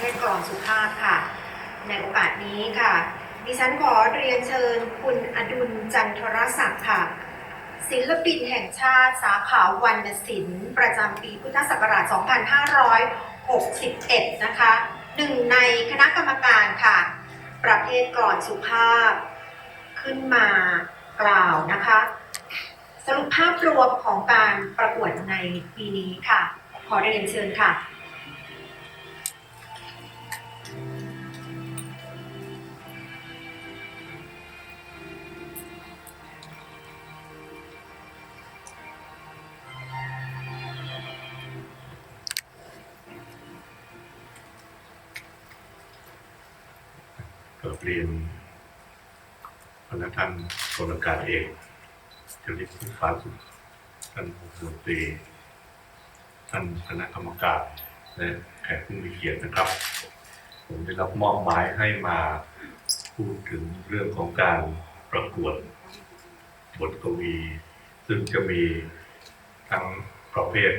เภทกลอนสุภาพค่ะ ในโอกาสนี้ค่ะ ดิฉันขอเรียนเชิญคุณอดุลจันทรศักดิ์ค่ะ ศิลปินแห่งชาติสาขาวรรณศิลป์ประจำปีพุทธศักราช 2561 นะคะหนึ่งในคณะกรรมการค่ะ ประเภทกลอนสุภาพ ขึ้นมากล่าวนะคะ สรุปภาพรวมของการประกวดในปีนี้ค่ะ ขอเรียนเชิญค่ะ กับเรียนพนักท่านพลอากาศเอกจริตฟ้าสุขท่านผู้ตรตรีท่านคณะกรรมการและแขกผู้มีเกียรตินะครับ ผมได้รับมอบหมายให้มาพูดถึงเรื่องของการประกวดบทกวี ซึ่งจะมีทั้งประเภท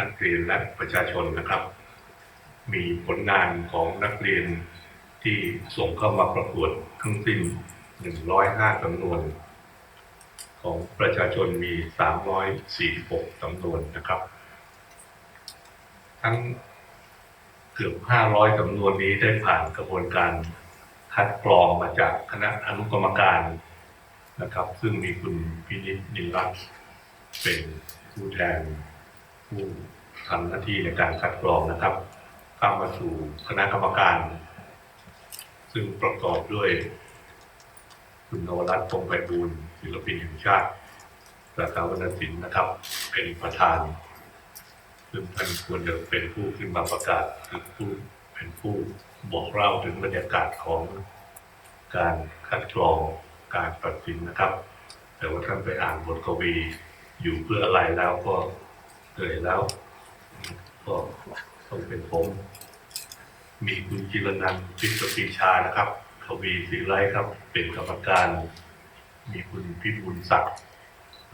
นักเรียนและประชาชนนะครับ มีผลงานของนักเรียน ที่ส่งเข้ามาประกวดทั้งสิ้น 105จำนวน ของประชาชนมี 346จำนวนนะครับ ทั้งเกือบ 500จำนวนนี้ได้ผ่านกระบวนการคัดกรองมาจากคณะอนุกรรมการนะครับ ซึ่งมีคุณพินิจนินรัตน์เป็นผู้แทนผู้ทำหน้าที่ในการคัดกรองนะครับเข้ามาสู่คณะกรรมการ ซึ่งประกอบด้วย คุณนวรัตน์พงไพบูลศิลปินแห่งชาติสาขาวรรณศิลป์นะครับ เป็นประธาน ซึ่งท่านควรจะเป็นผู้ขึ้นมาประกาศหรือผู้เป็นผู้บอกเล่าถึงบรรยากาศของการคัดกรองการตัดสินนะครับ แต่ว่าท่านไปอ่านบทกวีอยู่เพื่ออะไรแล้วก็เกิดแล้ว ก็ต้องเป็นผม มีคุณจิรนันท์พิศปรีชานะครับทวีศิไลครับ เป็นกรรมการ มีคุณพิบูลศักดิ์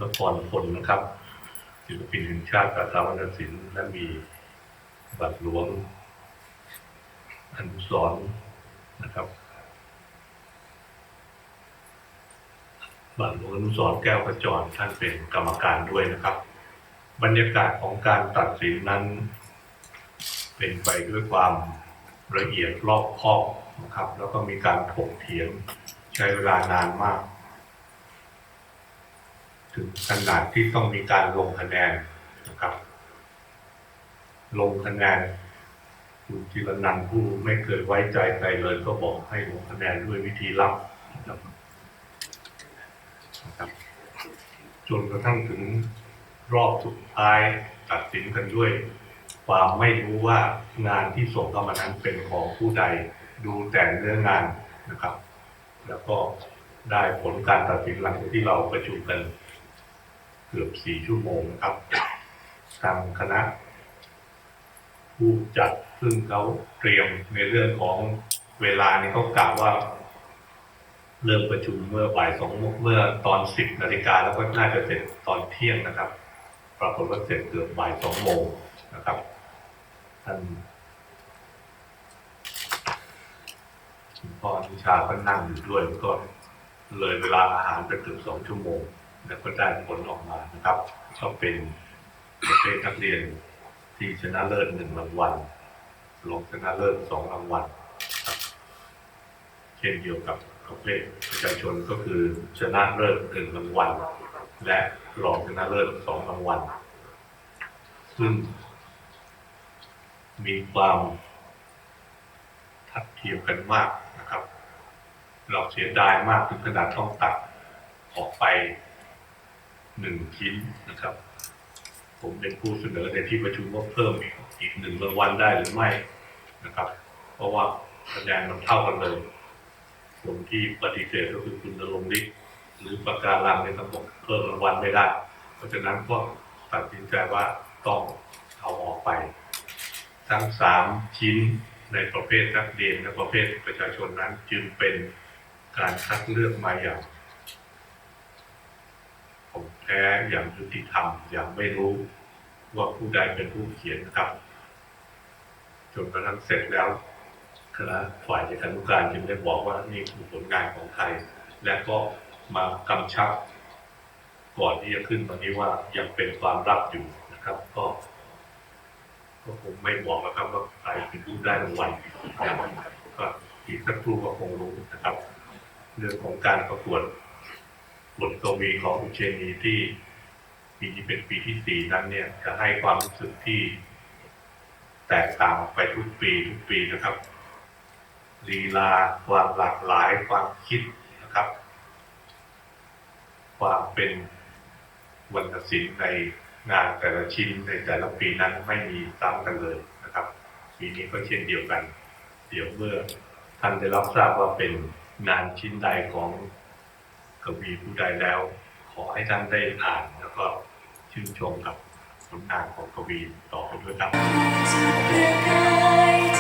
นครพลนะครับศิลปินแห่งชาติสาขาวรรณศิลป์และมีบัตรหลวงอนุสรณ์นะครับบัตรหลวงอนุสรณ์แก้วกระจรท่านเป็นกรรมการด้วยนะครับ บรรยากาศของการตัดสินนั้น เป็นไปด้วยความ ละเอียดรอบคอบนะครับ แล้วก็มีการถกเถียงใช้เวลานานมาก ถึงขนาดที่ต้องมีการลงคะแนนนะครับ ลงคะแนนคุณจิรนันท์ผู้ไม่เคยไว้ใจใครเลยก็บอกให้ลงคะแนนด้วยวิธีลับนะครับนะครับจนกระทั่งถึงรอบสุดท้ายตัดสินกันด้วย ความไม่รู้ว่างานที่ส่งเข้ามานั้นเป็นของผู้ใดดูแต่เนื้องานนะครับ แล้วก็ได้ผลการตัดสินหลังจากที่เราประชุมกันเกือบสี่ชั่วโมงนะครับ ทางคณะ ผู้จัดซึ่งเขาเตรียมในเรื่องของเวลาเนี่ยเขากล่าวว่า เริ่มประชุมเมื่อบ่ายสองโมงเมื่อตอนสิบนาฬิกาแล้วก็น่าจะเสร็จตอนเที่ยงนะครับ ปรากฏว่าเสร็จเกือบบ่ายสองโมงนะครับ ท่านพ่อนิชาก็นั่งอยู่ด้วยก็เลยเวลาอาหารไปเกือบสองชั่วโมง แล้วก็ได้ผลออกมานะครับ ก็เป็นประเภทนักเรียนที่ชนะเลิศหนึ่งรางวัลรองชนะเลิศสองรางวัลเช่นเดียวกับประเภทประชาชนก็คือชนะเลิศหนึ่งรางวัลและรองชนะเลิศสองรางวัลซึ่ง มีความทัดเทียมกันมากนะครับ เราเสียดายมากถึงขนาดต้องตัดออกไปหนึ่งชิ้นนะครับ ผมเป็นผู้เสนอในที่ประชุมว่าเพิ่มอีกอีกหนึ่งรางวัลได้หรือไม่นะครับ เพราะว่าคะแนนมันเท่ากันเลยคนที่ปฏิเสธก็คือคุณนรงฤทธิ์หรือประการังในยทั้งหมเพิ่มรางวัลไม่ได้ เพราะฉะนั้นก็ตัดสินใจว่าต้องเอาออกไป ทั้งสามชิ้นในประเภทนักเรียนและประเภทประชาชนนั้นจึงเป็นการคัดเลือกมาอย่างผมแท้อย่างยุติธรรมอย่างไม่รู้ว่าผู้ใดเป็นผู้เขียนนะครับจนกระทั่งเสร็จแล้วคณะฝ่ายจัดการนุการจึงได้บอกว่านี่คือผลงานของไทย และก็มากำชับก่อนที่จะขึ้นตอนนี้ว่ายังเป็นความลับอยู่นะครับ ก็ ก็คงไม่บอกแล้วครับว่าใครเป็นผู้ได้รางวัลนก็อีกสักครู่ก็คงรู้นะครับ เรื่องของการประกวดบทกวีของอุเชนีที่ปีนี้เป็นปีที่สี่นั้นเนี่ยจะให้ความรู้สึกที่แตกต่างไปทุกปีทุกปีนะครับลีลาความหลากหลายความคิดนะครับ ความเป็นวรรณศิลป์ใน งานแต่ละชิ้นในแต่ละปีนั้นไม่มีซ้ำกันเลยนะครับ ปีนี้ก็เช่นเดียวกัน เดี๋ยวเมื่อท่านได้รับทราบว่าเป็นงานชิ้นใดของกวีผู้ใดแล้ว ขอให้ท่านได้อ่านแล้วก็ชื่นชมกับผลงานของกวีต่อไปด้วยครับจุดประ